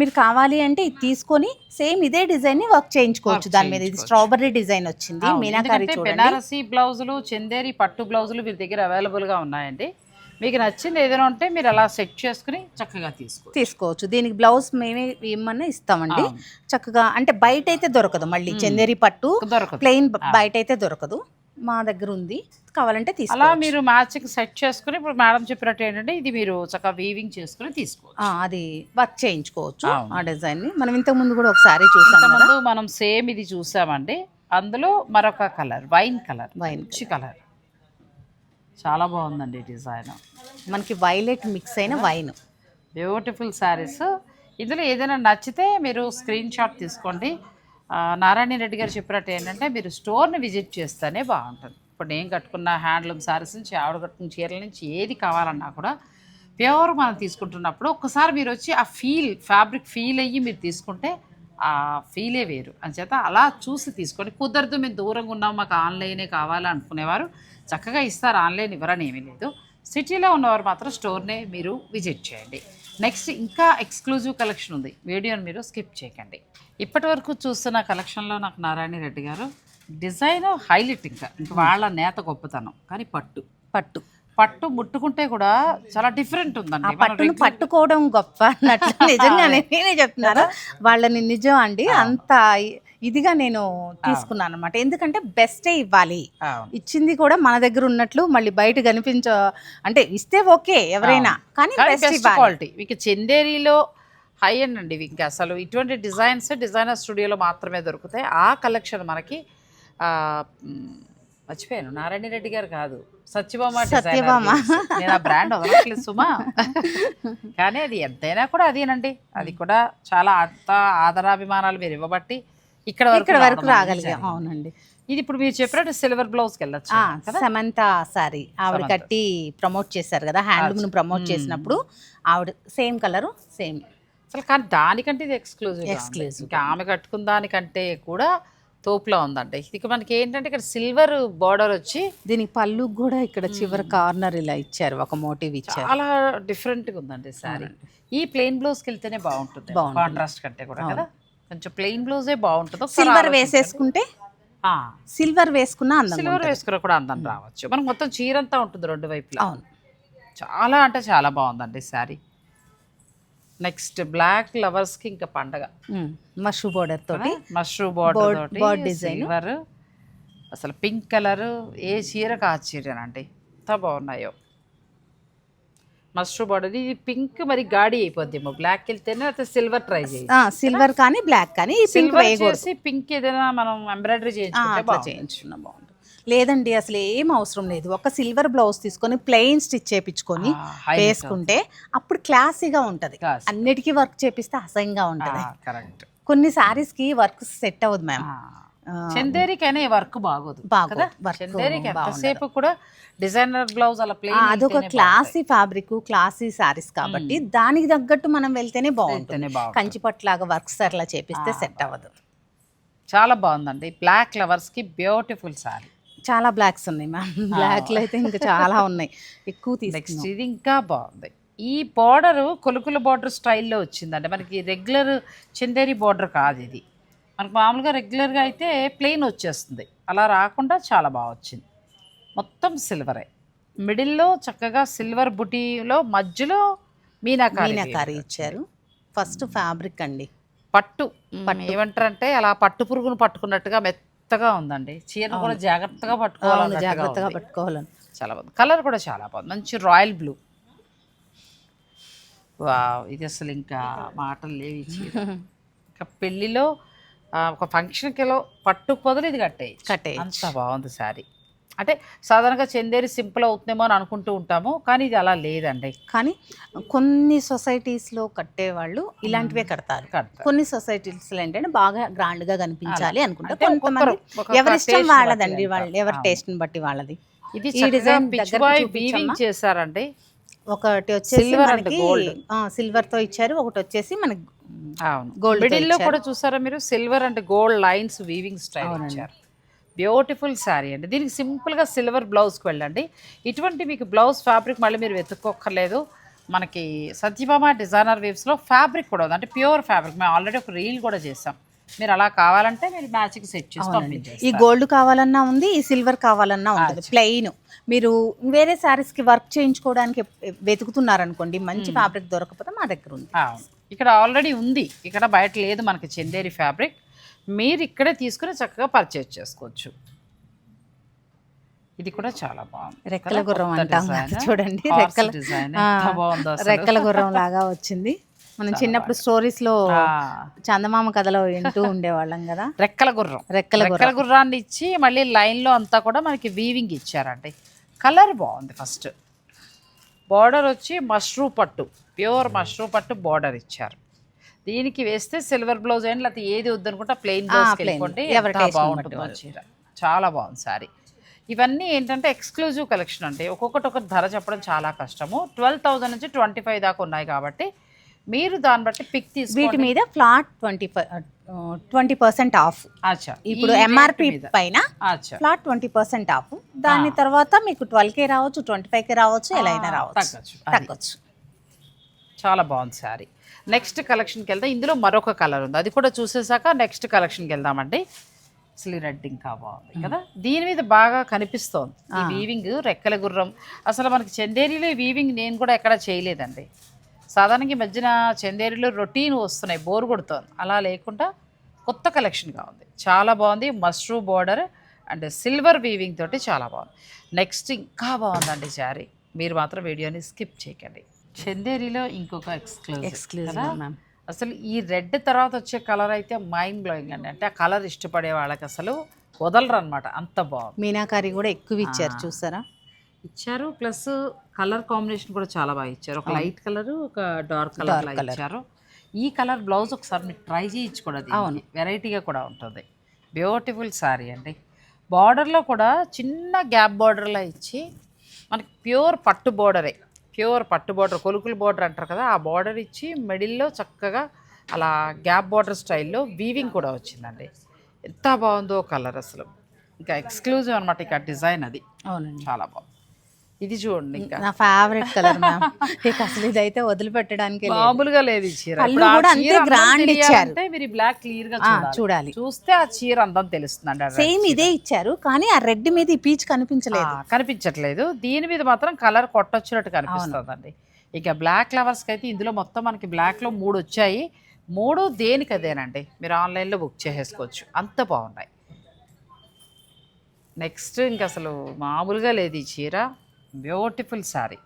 మీరు కావాలి అంటే ఇది తీసుకొని సేమ్ ఇదే డిజైన్ని వర్క్ చేయించుకోవచ్చు. దాని మీద ఇది. స్ట్రాబెర్రీ డిజైన్ వచ్చింది. మీనాకారి చూడండి. బెనారసీ బ్లౌజులు చందేరి పట్టు బ్లౌజులు వీరి దగ్గర available గా ఉన్నాయండి. మీకు నచ్చింది ఏదైనా ఉంటే మీరు అలా సెట్ చేసుకుని చక్కగా తీసుకోవచ్చు. తీసుకోవచ్చు. దీనికి బ్లౌజ్ మేమే ఏమన్నా ఇస్తామండి. చక్కగా అంటే బయట అయితే దొరకదు మళ్ళీ చందేరి పట్టు దొరకదు. ప్లెయిన్ బయట అయితే దొరకదు. మా దగ్గర ఉంది. కావాలంటే అలా తీసుకోవచ్చు. మీరు మ్యాచింగ్ సెట్ చేసుకుని ఇప్పుడు మేడం చెప్పినట్టు ఏంటంటే ఇది మీరు చక్కగా వీవింగ్ చేసుకుని తీసుకోవచ్చు. అది వర్క్ చేయించుకోవచ్చు. ఆ డిజైన్ని మనం ఇంతకు ముందు కూడా ఒకసారి చూసాం మనం సేమ్ ఇది చూసామండి. అందులో మరొక colour wine colour wine colour. చాలా బాగుందండి డిజైన్. మనకి వైలెట్ మిక్స్ అయిన వైన్ బ్యూటిఫుల్ శారీస్ ఇందులో ఏదైనా నచ్చితే మీరు స్క్రీన్ షాట్ తీసుకోండి. నారాయణ రెడ్డి గారు చెప్పినట్టు ఏంటంటే మీరు స్టోర్ని విజిట్ చేస్తేనే బాగుంటుంది. ఇప్పుడు నేను కట్టుకున్న హ్యాండ్లూమ్ శారీస్ నుంచి ఆవిడ కట్టుకున్న చీరల నుంచి ఏది కావాలన్నా కూడా ప్యూర్ మనం తీసుకుంటున్నప్పుడు ఒక్కసారి మీరు వచ్చి ఆ ఫీల్ ఫ్యాబ్రిక్ ఫీల్ అయ్యి మీరు తీసుకుంటే ఆ ఫీలే వేరు. అంచేత అలా చూసి తీసుకోండి కుదరదు మేము దూరంగా ఉన్నాం మాకు ఆన్లైనే కావాలి అనుకునేవారు. చక్కగా ఇస్తారు ఆన్లైన్ ఇవ్వరని ఏమీ లేదు. సిటీలో ఉన్నవారు మాత్రం స్టోర్నే మీరు విజిట్ చేయండి. నెక్స్ట్ ఇంకా ఎక్స్క్లూజివ్ కలెక్షన్ ఉంది. వీడియోని మీరు స్కిప్ చేయకండి. ఇప్పటి వరకు చూస్తున్న కలెక్షన్లో నాకు నారాయణ రెడ్డి గారు డిజైన్ హైలైట్ ఇంకా. ఇంకా వాళ్ళ నేత గొప్పతనం. కానీ పట్టు. పట్టు. పట్టు ముట్టుకుంటే కూడా చాలా డిఫరెంట్ ఉందండి. పట్టును పట్టుకోవడం గొప్ప అన్నట్లు [LAUGHS] నిజంగానే నేనే చెప్తున్నాను వాళ్ళని నిజం అండి. అంత ఇదిగా నేను తీసుకున్నాను అనమాట ఎందుకంటే బెస్టే ఇవ్వాలి. ఇచ్చింది కూడా మన దగ్గర ఉన్నట్లు మళ్ళీ బయట కనిపించ అంటే ఇస్తే ఓకే ఎవరైనా కానీ బెస్ట్ క్వాలిటీ మీకు చందేరిలో హై అండ్ అండి ఇవి ఇంకా అసలు ఇటువంటి డిజైన్స్ డిజైనర్ స్టూడియోలో మాత్రమే దొరుకుతాయి. ఆ కలెక్షన్ మనకి మర్చిపోయాను. నారాయణ రెడ్డి గారు కాదు. సత్యభామ సత్యభామ. నేను ఆ బ్రాండ్ వదలట్లేదు సుమా. కానీ అది ఎంతైనా కూడా అదేనండి. అది కూడా చాలా అంత ఆదరాభిమానాలు మీరు ఇవ్వబట్టి ఇక్కడ వరకు ఇక్కడ వరకు రాగలిగాం. అవునండి. ఇది ఇప్పుడు మీరు చెప్పినట్టు సిల్వర్ బ్లౌజ్కి వెళ్ళచ్చు సమంత సారీ. ఆవిడ. కట్టి ప్రమోట్ చేశారు కదా హ్యాండ్లూమ్ను ప్రమోట్ చేసినప్పుడు ఆవిడ సేమ్ కలరు సేమ్ అసలు కానీ దానికంటే ఇది ఎక్స్క్లూజివ్. ఇంకా ఆమె కట్టుకున్న దానికంటే కూడా తోపులో ఉందండి ఇది మనకి ఏంటంటే ఇక్కడ సిల్వర్ బార్డర్ వచ్చి దీనికి పళ్ళు కూడా ఇక్కడ చివరి కార్నర్ ఇలా ఇచ్చారు ఒక మోటివ్ ఇచ్చారు. చాలా డిఫరెంట్గా ఉందండి సారీ ఈ ప్లెయిన్ బ్లౌజ్కి వెళ్తేనే బాగుంటుంది. బాగుంటుంది. కాంట్రాస్ట్ కంటే కూడా కదా? కొంచెం ప్లెయిన్ బ్లౌజే బాగుంటుంది సిల్వర్ వేసేసుకుంటే? సిల్వర్ వేసుకున్న అందం సిల్వర్ వేసుకున్న కూడా అందం రావచ్చు. మనకు మొత్తం చీరంతా ఉంటుంది రెండు వైపులా. అవును. చాలా అంటే చాలా బాగుందండి సారీ నెక్స్ట్ బ్లాక్ లవర్స్కి ఇంకా పండగ. మషూ బోర్డర్ తోటి. Board- బార్డర్ తోటి అసలు పింక్ కలర్ ఏ చీరకు ఆ చీరనండి ఎంత బాగున్నాయో. మష్రూమ్ బార్డర్ ఇది పింక్ మరి గాడి అయిపోద్దేమో. బ్లాక్ వెళ్తేనే అయితే సిల్వర్ ట్రై చేయాలి సిల్వర్ కానీ బ్లాక్ కానీ ఈ పింక్ వేయకూడదు. చేసి పింక్ ఏదైనా మనం ఎంబ్రాయిడరీ చేయించుకుంటే. చేయించుకున్నా బాగుంటుంది. లేదండి అసలు ఏం అవసరం లేదు. ఒక సిల్వర్ బ్లౌజ్ తీసుకొని ప్లెయిన్ స్టిచ్ highlight వేసుకుంటే అప్పుడు క్లాసీగా ఉంటది. అన్నిటికీ వర్క్ చేపిస్తే అసహ్యంగా ఉంటది. కొన్ని సారీస్కి వర్క్ సెట్ అవ్వదు మ్యామ్ చందేరికైనా వర్క్ బాగోదు Work చందేరికి. ఎంతసేపు కూడా డిజైనర్ బ్లౌజ్ అలా ప్లేన్ అదొక క్లాసీ ఫ్యాబ్రిక్ క్లాసీ సారీస్ కాబట్టి దానికి తగ్గట్టు మనం వెళ్తేనే బాగుంటుంది. వెళ్తేనే బాగుంటుంది. కంచిపట్టు లాగా వర్క్స్ అట్లా చేపిస్తే సెట్ అవ్వదు. చాలా బాగుందండి. బ్లాక్ లవర్స్కి బ్యూటిఫుల్ సారీ. చాలా బ్లాక్స్ ఉన్నాయి మ్యామ్ బ్లాక్ అయితే ఇంకా చాలా ఉన్నాయి. ఎక్కువ [LAUGHS] తీసుకున్నాం. ఇది ఇంకా బాగుంది. ఈ బార్డర్ కొలుకుల బార్డర్ స్టైల్లో వచ్చిందండి. మనకి రెగ్యులర్ చందేరి బార్డర్ కాదు ఇది. మనకు మామూలుగా రెగ్యులర్గా అయితే ప్లెయిన్ వచ్చేస్తుంది. అలా రాకుండా చాలా బాగా వచ్చింది. మొత్తం సిల్వరే. మిడిల్లో చక్కగా సిల్వర్ బుటీలో మధ్యలో మీనాకారి మీనాకారి ఇచ్చారు. ఫస్ట్ ఫ్యాబ్రిక్ అండి. పట్టు. ఏమంటారంటే అలా పట్టు పురుగును పట్టుకున్నట్టుగా మెత్తగా ఉందండి. చీరను కూడా జాగ్రత్తగా పట్టుకోవాలి జాగ్రత్తగా పట్టుకోవాలని. చాలా బాగుంది. కలర్ కూడా చాలా బాగుంది. మంచి రాయల్ బ్లూ. ఇది అసలు ఇంకా [LAUGHS] మాటలు లేవు చీర. ఇంకా పెళ్ళిలో ఒక ఫంక్షన్కి పట్టుకు బదులు ఇది కట్టేయి. కట్టేయచ్చు. అంత బాగుంది శారీ. అంటే సాధారణంగా చందేరి సింపుల్ అవుతుందేమో అని అనుకుంటూ ఉంటాము కానీ ఇది అలా లేదండి. కానీ కొన్ని సొసైటీస్లో కట్టే వాళ్ళు ఇలాంటివే కడతారు. కొన్ని సొసైటీస్లో ఏంటంటే బాగా గ్రాండ్గా కనిపించాలి అనుకుంటే అంటే కొంతమంది ఎవరి ఇష్టం వాళ్ళదండి వాళ్ళు ఎవరి అంటారు. టేస్ట్ని బట్టి వాళ్ళది. ఇది డిజైన్ చేశారండి. ఒకటి వచ్చేసి Silver and మనకి gold. సిల్వర్తో ఇచ్చారు ఒకటి వచ్చేసి మనకి అవును. Gold తో మిడిల్లో ఇచ్చారు. కూడా చూసారా మీరు? Silver and gold lines weaving style అవునండి. ఇచ్చారు. బ్యూటిఫుల్ శారీ అండి. దీనికి సింపుల్గా సిల్వర్ బ్లౌజ్కి వెళ్ళండి. ఇటువంటి మీకు బ్లౌజ్ ఫ్యాబ్రిక్ మళ్ళీ మీరు వెతుక్కోక్కర్లేదు. మనకి సత్యభామ డిజైనర్ వేవ్స్లో ఫ్యాబ్రిక్ కూడా ఉంది. అంటే ప్యూర్ ఫ్యాబ్రిక్ మేము ఆల్రెడీ ఒక రీల్ కూడా చేసాం. మీరు అలా కావాలంటే మీరు మ్యాచింగ్ సెట్ చేసి ఈ గోల్డ్ కావాలన్నా ఉంది ఈ సిల్వర్ కావాలన్నా ఉంటుంది ప్లెయిన్ మీరు వేరే సారీస్కి వర్క్ చేయించుకోవడానికి వెతుకుతున్నారు అనుకోండి మంచి ఫ్యాబ్రిక్ దొరకకపోతే మా దగ్గర ఉంది. అవును. ఇక్కడ ఆల్రెడీ ఉంది. ఇక్కడ బయట లేదు మనకి చందేరి ఫ్యాబ్రిక్ మీరు ఇక్కడే తీసుకుని చక్కగా పర్చేజ్ చేసుకోవచ్చు. ఇది కూడా చాలా బాగుంది రెక్కల కదా? గుర్రం కొత్త అంటాం design. చూడండి Horse రెక్కల design. ఆ, ఎంత బాగుందో అసలు. రెక్కల గుర్రం లాగా వచ్చింది. మనం చిన్నప్పుడు స్టోరీస్లో చందమామ కథలో వింటూ ఉండేవాళ్ళం కదా? రెక్కల గుర్రం. రెక్కల రెక్కల గుర్రాన్ని ఇచ్చి మళ్ళీ లైన్లో అంతా కూడా మనకి వీవింగ్ ఇచ్చారండి. కలర్ బాగుంది ఫస్ట్ బార్డర్ వచ్చి మష్రూ పట్టు. ప్యూర్ మష్రూ పట్టు బార్డర్ ఇచ్చారు. దీనికి వేస్తే సిల్వర్ బ్లౌజ్ అండ్ లేకపోతే ఏది వద్దనుకుంటే ప్లెయిన్ బ్లౌజ్. వెళ్ళిపోండి. బాగుంటుందో చాలా బాగుంది సారీ ఇవన్నీ ఏంటంటే ఎక్స్క్లూజివ్ కలెక్షన్ అండి. ఒక్కొక్కటి ఒక ధర చెప్పడం చాలా కష్టము. ట్వెల్వ్ థౌసండ్ నుంచి ట్వంటీ ఫైవ్ దాకా ఉన్నాయి కాబట్టి మీరు దాన్ని బట్టి పిక్ వీటి తీసుకోండి మీద flat twenty twenty percent off అచ్చా. ఇప్పుడు ఎంఆర్పి. పైన ఫ్లాట్ ట్వంటీ పర్సెంట్ ఆఫ్ దాని తర్వాత మీకు ట్వెల్వ్ కే రావచ్చు ట్వంటీ ఫైవ్ కే రావచ్చు ఎలా అయినా రావచ్చు. తగ్గచ్చు. చాలా బాగుంది శారీ. నెక్స్ట్ కలెక్షన్కి వెళ్దాం ఇందులో మరొక కలర్ ఉంది. అది కూడా చూసేసాక నెక్స్ట్ కలెక్షన్కి వెళ్దామండి. అసలు రెడ్ ఇంకా బాగుంది కదా? దీని మీద బాగా కనిపిస్తోంది. ఈ వీవింగ్ రెక్కల గుర్రం. అసలు మనకి చందేరిలో వీవింగ్ నేను కూడా ఎక్కడ చేయలేదండి. సాధారణంగా ఈ మధ్యన చందేరిలో రొటీన్ వస్తున్నాయి బోర్ కొడుతోంది. అలా లేకుండా కొత్త కలెక్షన్గా ఉంది. చాలా బాగుంది. Mushroom border and silver weaving తోటి చాలా బాగుంది. నెక్స్ట్ ఇంకా బాగుందండి శారీ. మీరు మాత్రం వీడియోని స్కిప్ చేయకండి. చందేరిలో ఇంకొక ఎక్స్క్లూజివ్ ఎక్స్క్లూజివ్ అసలు ఈ రెడ్ తర్వాత వచ్చే కలర్ అయితే మైండ్ బ్లోయింగ్ అండి. అంటే ఆ కలర్ ఇష్టపడే వాళ్ళకి అసలు వదలరు అనమాట అంత బాగుంది. మీనాకారి కూడా ఎక్కువ ఇచ్చారు చూసారా? ఇచ్చారు. ప్లస్ కలర్ కాంబినేషన్ కూడా చాలా బాగా ఇచ్చారు. ఒక లైట్ కలర్ ఒక డార్క్ కలర్. ఇచ్చారు. ఈ కలర్ బ్లౌజ్ ఒకసారి మీరు ట్రై చేయొచ్చు కూడా అవును. వెరైటీగా కూడా ఉంటుంది. బ్యూటిఫుల్ శారీ అండి. బార్డర్లో కూడా చిన్న గ్యాప్ బార్డర్లో ఇచ్చి మనకి ప్యూర్ పట్టు బార్డరే ప్యూర్ పట్టు బార్డర్ కొలుకులు బార్డర్ అంటారు కదా ఆ బార్డర్ ఇచ్చి మిడిల్లో చక్కగా అలా గ్యాప్ బార్డర్ స్టైల్లో వీవింగ్ కూడా వచ్చిందండి. ఎంత బాగుందో కలర్ అసలు. ఇంకా ఎక్స్క్లూజివ్ అనమాట ఇక డిజైన్ అది. అవునండి. చాలా బాగుంది. ఇది చూడండి ఇంకా. నా ఫేవరెట్ కలర్ మ్యామ్ ఇక అసలు ఇదైతే వదిలిపెట్టడానికి. మామూలుగా లేదు ఈ చీర. పళ్ళు కూడా అంతే చీర అందం grand తెలియాలంటే మీరు బ్లాక్ క్లియర్గా చూడాలి. చూస్తే ఆ చీర అందం red సేమ్. ఇదే ఇచ్చారు కానీ ఆ రెడ్ మీద ఈ పీచ్ కనిపించలేదు. కనిపించట్లేదు. దీని మీద మాత్రం కలర్ కొట్టొచ్చినట్టు కనిపిస్తుందండి. ఇక బ్లాక్ ఫ్లవర్స్కి అయితే ఇందులో మొత్తం మనకి బ్లాక్లో మూడు వచ్చాయి. మూడు దేనికి అదేనండి మీరు ఆన్లైన్లో బుక్ చేసేసుకోవచ్చు. అంత బాగున్నాయి. నెక్స్ట్ ఇంక అసలు మామూలుగా లేదు ఈ చీర. బ్యూటిఫుల్ శారీ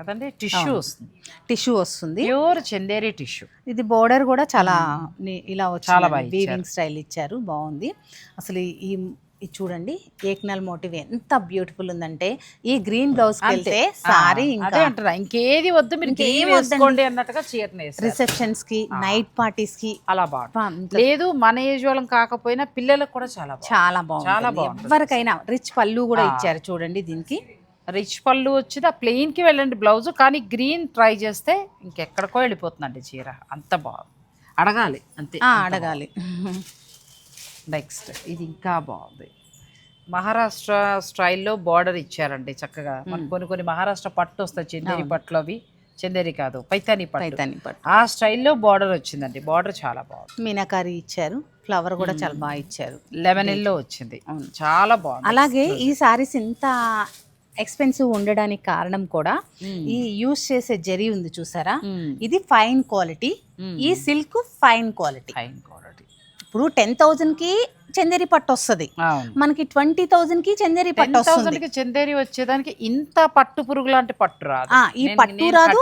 కదండి? టిష్యూ వస్తుంది టిష్యూ వస్తుంది. Pure Chanderi tissue. ఇది బోర్డర్ కూడా చాలా ఇలా చాలా వీవింగ్ స్టైల్ ఇచ్చారు. బాగుంది. అసలు ఈ- ఇది చూడండి ఏక్నల్ మోటివ్ ఎంత బ్యూటిఫుల్ ఉందంటే ఈ గ్రీన్ బ్లౌజ్ వెళ్తే సారీ ఇంకా అంటున్నా. ఇంకేది వద్దు మీరు. వేసుకోండి అన్నట్టుగా చీరని. రిసెప్షన్స్కి నైట్ పార్టీస్కి అలా ఇంత లేదు మన ఏజ్ వాళ్ళం కాకపోయినా పిల్లలకు కూడా చాలా బాగుంది. చాలా చాలా బాగుంది. ఎవరికైనా రిచ్ పళ్ళు కూడా ఇచ్చారు చూడండి దీనికి. రిచ్ పళ్ళు వచ్చింది ఆ ప్లెయిన్కి వెళ్ళండి బ్లౌజ్ కానీ గ్రీన్ ట్రై చేస్తే ఇంకెక్కడికో వెళ్ళిపోతుందండి చీర. అంత బాగుంది అడగాలి అంతే అడగాలి. నెక్స్ట్ ఇది ఇంకా బాగుంది. మహారాష్ట్ర స్టైల్లో బార్డర్ ఇచ్చారండి చక్కగా. మనకు కొన్ని కొన్ని మహారాష్ట్ర పట్టు వస్తాయి చందేరి పట్లు అవి. చందేరి కాదు పైతాని పట్టు. పైతాని పట్టు. ఆ స్టైల్లో బార్డర్ వచ్చిందండి బార్డర్ చాలా బాగుంది. మీనాకారి ఇచ్చారు ఫ్లవర్ కూడా చాలా బాగా ఇచ్చారు. లెమన్ ఎల్లో వచ్చింది. చాలా బాగుంది. అలాగే ఈ సారీస్ ఇంత ఎక్స్పెన్సివ్ ఉండడానికి కారణం కూడా ఈ యూస్ చేసే జరీ ఉంది చూసారా? ఇది ఫైన్ క్వాలిటీ ఈ silk fine quality fine quality ఇప్పుడు టెన్ థౌజండ్కి చందేరి పట్టు వస్తుంది. మనకి ట్వంటీ థౌజండ్కి చందేరి పట్టు వస్తుంది. చందేరి వచ్చేదానికి ఇంత పట్టు పురుగు లాంటి పట్టు రాదు. ఈ పట్టు రాదు.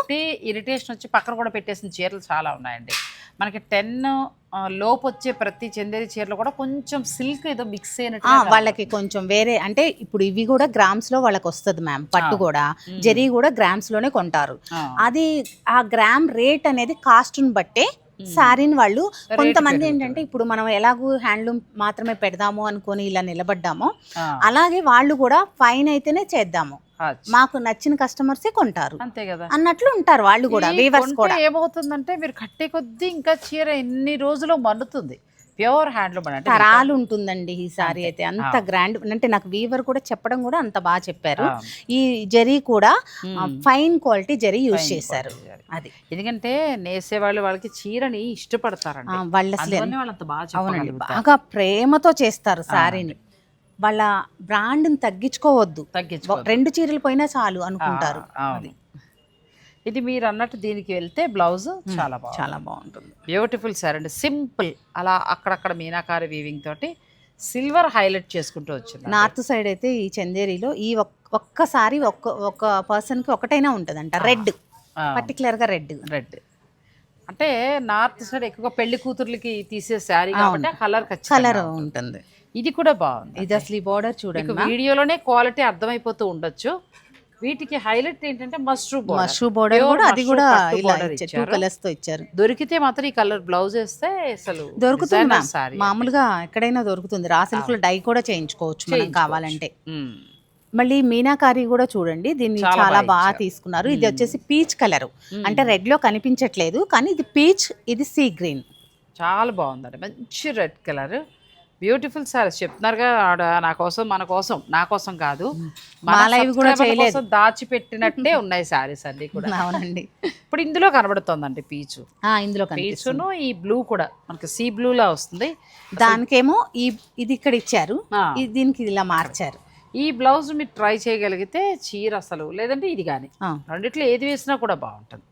ఇరిటేషన్ వచ్చి పక్కన కూడా పెట్టేసిన చీరలు చాలా ఉన్నాయండి. మనకి టెన్ లోపు వచ్చే ప్రతి చందేరి చీరలు కూడా కొంచెం సిల్క్ ఏదో మిక్స్ అయినట్టు వాళ్ళకి కొంచెం వేరే అంటే ఇప్పుడు ఇవి కూడా గ్రామ్స్లో వాళ్ళకి వస్తుంది మ్యామ్ పట్టు కూడా. జరీ కూడా గ్రామ్స్లోనే కొంటారు. అది ఆ గ్రామ్ రేట్ అనేది కాస్ట్ని బట్టే శారీని వాళ్ళు కొంతమంది ఏంటంటే ఇప్పుడు మనం ఎలాగూ హ్యాండ్లూమ్ మాత్రమే పెడదాము అనుకొని ఇలా నిలబడ్డామో అలాగే వాళ్ళు కూడా ఫైన్ అయితేనే చేద్దాము. మాకు నచ్చిన కస్టమర్సే కొంటారు. అంతే కదా. అన్నట్లు ఉంటారు వాళ్ళు కూడా వీవర్స్ కూడా. ఏమవుతుందంటే మీరు కట్టే కొద్దీ ఇంకా చీర ఎన్ని రోజులు మన్నుతుంది. ప్యూర్ హ్యాండ్లూమ్ అంటే తరాలు ఉంటుందండి ఈ సారీ అయితే. అంత గ్రాండ్ అంటే నాకు వీవర్ కూడా చెప్పడం కూడా అంత బాగా చెప్పారు. ఈ జరీ కూడా. ఫైన్ క్వాలిటీ జరీ యూజ్ చేశారు. అది. ఎందుకంటే నేసే వాళ్ళు వాళ్ళకి చీరని ఇష్టపడతారండి. ఆ, వాళ్ళు అసలు. బాగా ప్రేమతో చేస్తారు శారీని వాళ్ళ బ్రాండ్ని తగ్గించుకోవద్దు. తగ్గించుకో రెండు చీరలు పోయినా చాలు అనుకుంటారు. ఇది మీరు అన్నట్టు దీనికి వెళ్తే బ్లౌజ్ చాలా బాగుంది చాలా బాగుంటుంది. బ్యూటిఫుల్ సార్ అండి. సింపుల్ అలా అక్కడక్కడ మీనాకారి వీవింగ్ తోటి సిల్వర్ హైలైట్ చేసుకుంటూ వచ్చింది నార్త్ సైడ్ అయితే ఈ చందేరిలో ఈ ఒక్- ఒక్కసారి ఒక్క ఒక పర్సన్కి ఒకటైనా ఉంటదంట. రెడ్ పర్టికులర్గా రెడ్ రెడ్ అంటే నార్త్ సైడ్ ఎక్కువగా పెళ్ళి కూతుర్లకి తీసే శారీ కాబట్టి కలర్ కలర్ ఉంటుంది. ఇది కూడా బాగుంది. ఇది అసలు ఈ బోర్డర్ చూడండి వీడియోలోనే క్వాలిటీ అర్థమైపోతూ ఉండొచ్చు. వీటికి హైలైట్ ఏంటంటే మష్రూమ్ మష్రూ బోర్డర్ కూడా అది కూడా ఇలా టూ కలర్స్తో ఇచ్చారు. దొరికితే మాత్రం ఈ కలర్ బ్లౌజ్ వేస్తే అసలు దొరుకుతుంది. మామూలుగా ఎక్కడైనా దొరుకుతుంది. రా సిల్క్లో డై కూడా చేయించుకోవచ్చు మనం. కావాలంటే. మళ్ళీ మీనాకారి కూడా చూడండి. దీన్ని చాలా బాగా. తీసుకున్నారు. ఇది వచ్చేసి పీచ్ కలర్ అంటే రెడ్లో కనిపించట్లేదు కానీ ఇది పీచ్ ఇది సీ గ్రీన్ చాలా బాగుందండి. మంచి రెడ్ కలర్ బ్యూటిఫుల్ సారీస్ చెప్తున్నారుగా ఆడ నా కోసం మన కోసం నా కోసం కాదు. కూడా. కోసం దాచిపెట్టినట్టే ఉన్నాయి సారీస్ అన్ని కూడా. అవునండి. ఇప్పుడు ఇందులో కనబడుతోందండి పీచు ఇందులో పీచును ఈ బ్లూ కూడా మనకి సీ బ్లూ లా వస్తుంది. దానికేమో ఈ ఇది ఇక్కడ ఇచ్చారు. దీనికి ఇలా మార్చారు. ఈ బ్లౌజ్ మీరు ట్రై చేయగలిగితే చీర అసలు లేదంటే ఇది కానీ. రెండిట్లో ఏది వేసినా కూడా బాగుంటుంది.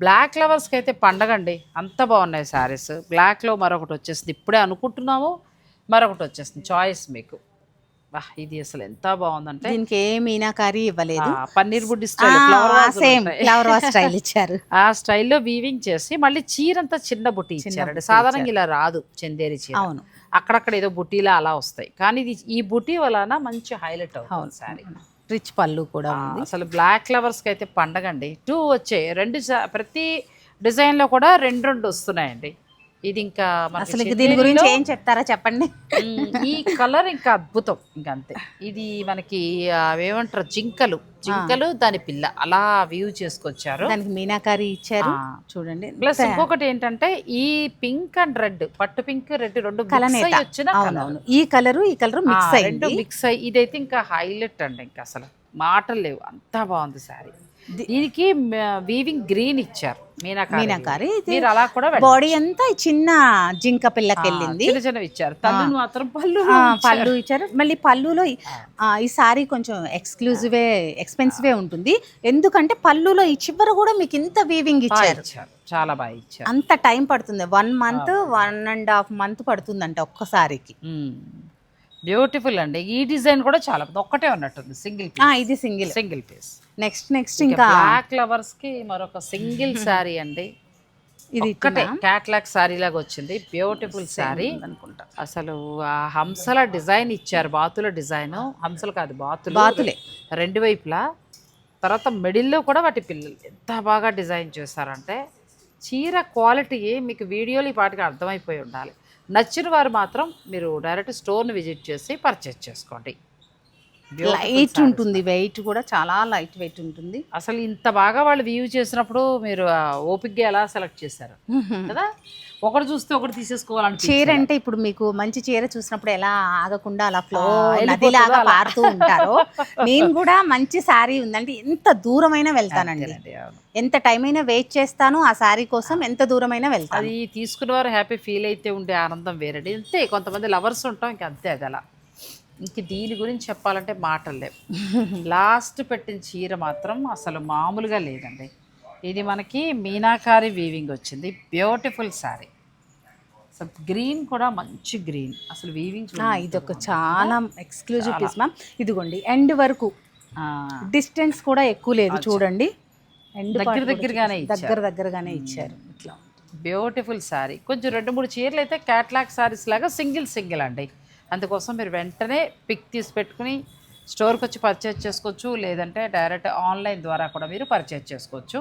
బ్లాక్ లవర్స్కి అయితే పండగండి. అంత బాగున్నాయి శారీస్ బ్లాక్లో మరొకటి వచ్చేసింది. ఇప్పుడే అనుకుంటున్నాము. మరొకటి వచ్చేసింది చాయిస్ మీకు. ఇది అసలు ఎంత బాగుందంటే దీనికి ఏ మీనాకారి ఇవ్వలేదు. ఆ, పన్నీర్ బుడ్డి స్టైల్ సేమ్. ఫ్లవర్ స్టైల్ ఇచ్చారు. [LAUGHS] ఆ స్టైల్లో వీవింగ్ చేసి మళ్ళీ చీరంతా చిన్న బుట్టి ఇచ్చారండి. సాధారణంగా ఇలా రాదు చందేరి చీర. అవును. అక్కడక్కడ ఏదో బుట్టీలా అలా వస్తాయి. కానీ ఇది ఈ బుట్టి వలన మంచి హైలైట్ అవుతుంది శారీ. రిచ్ పళ్ళు కూడా ఉంది. అసలు బ్లాక్ ఫ్లవర్స్కి అయితే పండగండి. టూ వచ్చాయి రెండు ప్రతి డిజైన్లో కూడా రెండు రెండు వస్తున్నాయండి. ఇది ఇంకా అసలు దీని గురించి ఏం చెప్తారా చెప్పండి. ఈ కలర్ ఇంకా అద్భుతం. ఇంకా అంతే. ఇది మనకి ఏమంటారు జింకలు. జింకలు దాని పిల్ల. అలా వ్యూ చేసుకొచ్చారు. దానికి మీనాకారి ఇచ్చారు. చూడండి. ప్లస్ ఇంకొకటి ఏంటంటే ఈ పింక్ అండ్ రెడ్ పట్టు పింక్ రెడ్ రెండు వచ్చిన ఈ కలరు ఈ కలర్ మిక్స్ రెండు మిక్స్ అయ్యి ఇదైతే ఇంకా హైలైట్ అండి ఇంకా అసలు. మాటలు లేవు. అంతా బాగుంది శారీ. దీనికి వీవింగ్ గ్రీన్ ఇచ్చారు. మీనాకారి. మీరు అలా కూడా బాడీ అంతా చిన్న జింక పిల్లకి వెళ్ళింది. ఇచ్చారు. తల్లు మాత్రం పళ్ళు పళ్ళు ఇచ్చారు. మళ్ళీ పళ్ళులో ఈ- ఆ, ఈ సారీ కొంచెం ఎక్స్క్లూజివే ఎక్స్పెన్సివే ఉంటుంది. ఎందుకంటే పళ్ళులో ఈ చివర కూడా మీకు ఇంత వీవింగ్ ఇచ్చారు. చాలా బాగా ఇచ్చారు. అంత టైం పడుతుంది. One month one and half month పడుతుందంట ఒక్కసారికి. బ్యూటిఫుల్ అండి. ఈ డిజైన్ కూడా చాలా. ఒక్కటే ఉన్నట్టుంది. సింగిల్ ఇది single. Single piece. Next next ఇంకా బ్లాక్ లవర్స్కి మరొక సింగిల్ [LAUGHS] శారీ అండి. ఇది ఒక్కటే క్యాట్లాగ్ శారీ లాగా వచ్చింది. బ్యూటిఫుల్ శారీ అనుకుంటా అసలు ఆ హంసల డిజైన్ ఇచ్చారు. బాతుల డిజైన్. హంసలు కాదు బాతులు. బాతులే. రెండు వైపులా. తర్వాత మిడిల్లో కూడా వాటి పిల్లలు ఎంత బాగా డిజైన్ చేశారంటే చీర క్వాలిటీ మీకు వీడియోలు ఈ పాటికి అర్థమైపోయి ఉండాలి. నచ్చిన వారు మాత్రం మీరు డైరెక్ట్ స్టోర్ని విజిట్ చేసి పర్చేస్ చేసుకోండి. లైట్. ఉంటుంది వెయిట్ కూడా చాలా లైట్ వెయిట్ ఉంటుంది. అసలు ఇంత బాగా వాళ్ళు వ్యూ చేసినప్పుడు మీరు ఓపిక్గా ఎలా సెలెక్ట్ చేశారు? కదా? ఒకటి చూస్తే ఒకటి తీసేసుకోవాలని చీర అంటే ఇప్పుడు మీకు మంచి చీర చూసినప్పుడు ఎలా ఆగకుండా అలా ఫ్లో నదిలాగా. పారుతూ ఉంటారో నేను కూడా మంచి శారీ ఉందంటే ఎంత దూరమైనా వెళ్తానండి. ఎంత టైం అయినా వెయిట్ చేస్తాను ఆ శారీ కోసం ఎంత దూరమైనా వెళ్తాను. అది తీసుకున్న వారు హ్యాపీ ఫీల్ అయితే ఉండే ఆనందం వేరండి. అంతే కొంతమంది లవర్స్ ఉంటాం ఇంక అంతే అది అలా. ఇంక దీని గురించి చెప్పాలంటే మాటలు. లేవు లాస్ట్ పెట్టిన చీర మాత్రం అసలు మామూలుగా లేదండి. ఇది మనకి మీనాకారి వీవింగ్ వచ్చింది. బ్యూటిఫుల్ శారీ అసలు గ్రీన్ కూడా మంచి గ్రీన్. అసలు వీవింగ్ ఆ, ఇదొక చాలా ఎక్స్క్లూజివ్ పీస్ మ్యామ్ ఇదిగోండి ఎండ్ వరకు. డిస్టెన్స్ కూడా ఎక్కువ లేదు చూడండి. ఎండ్ దగ్గర దగ్గరగానే దగ్గర దగ్గరగానే ఇచ్చారు. ఇట్లా. బ్యూటిఫుల్ శారీ కొంచెం రెండు మూడు చీరలు అయితే క్యాట్లాగ్ శారీస్ లాగా సింగిల్ సింగిల్ అండి. అందుకోసం మీరు వెంటనే పిక్ తీసి పెట్టుకుని స్టోర్కి వచ్చి పర్చేజ్ చేసుకోవచ్చు లేదంటే డైరెక్ట్ ఆన్లైన్ ద్వారా కూడా మీరు పర్చేజ్ చేసుకోవచ్చు.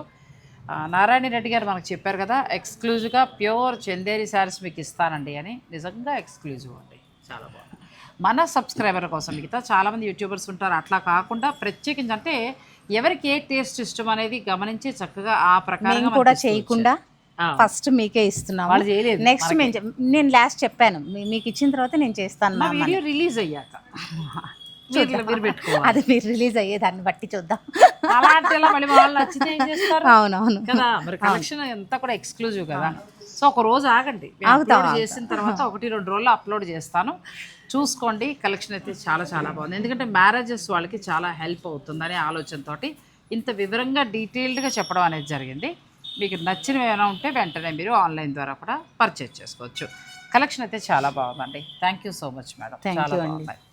నారాయణ రెడ్డి గారు మనకు చెప్పారు కదా ఎక్స్క్లూజివ్గా ప్యూర్ చందేరి శారీస్ మీకు ఇస్తానండి అని. నిజంగా ఎక్స్క్లూజివ్ అండి. చాలా బాగుంది. మన సబ్స్క్రైబర్ కోసం మిగతా చాలామంది యూట్యూబర్స్ ఉంటారు. అట్లా కాకుండా ప్రత్యేకించి అంటే ఎవరికి ఏ టేస్ట్ ఇష్టం అనేది గమనించి చక్కగా ఆ ప్రకారం కూడా చేయకుండా ఫస్ట్ మీకే ఇస్తున్నాము. వాళ్ళు చేయలేదు. నెక్స్ట్ నేను లాస్ట్ చెప్పాను. మీకు ఇచ్చిన తర్వాత నేను చేస్తాను. వీడియో రిలీజ్ అయ్యాక. అది మీరు రిలీజ్ అయ్యే దాన్ని బట్టి చూద్దాం. అలాంటి ఇలా మళ్ళీ వాళ్ళు నచ్చితే ఏం చేస్తారు? అవునవును. కదా మరి కలెక్షన్ అంతా కూడా ఎక్స్క్లూజివ్ కదా. సో ఒక రోజు ఆగండి. చేసిన తర్వాత ఒకటి రెండు రోజులు అప్లోడ్ చేస్తాను. చూసుకోండి కలెక్షన్ అయితే చాలా చాలా బాగుంది. ఎందుకంటే మ్యారేజెస్ వాళ్ళకి చాలా హెల్ప్ అవుతుందనే ఆలోచనతోటి ఇంత వివరంగా డీటెయిల్డ్గా చెప్పడం అనేది జరిగింది. మీకు నచ్చినవి ఏమైనా ఉంటే వెంటనే మీరు ఆన్లైన్ ద్వారా కూడా పర్చేజ్ చేసుకోవచ్చు. కలెక్షన్ అయితే చాలా బాగుందండి. Thank you so much madam thank చాలా యూ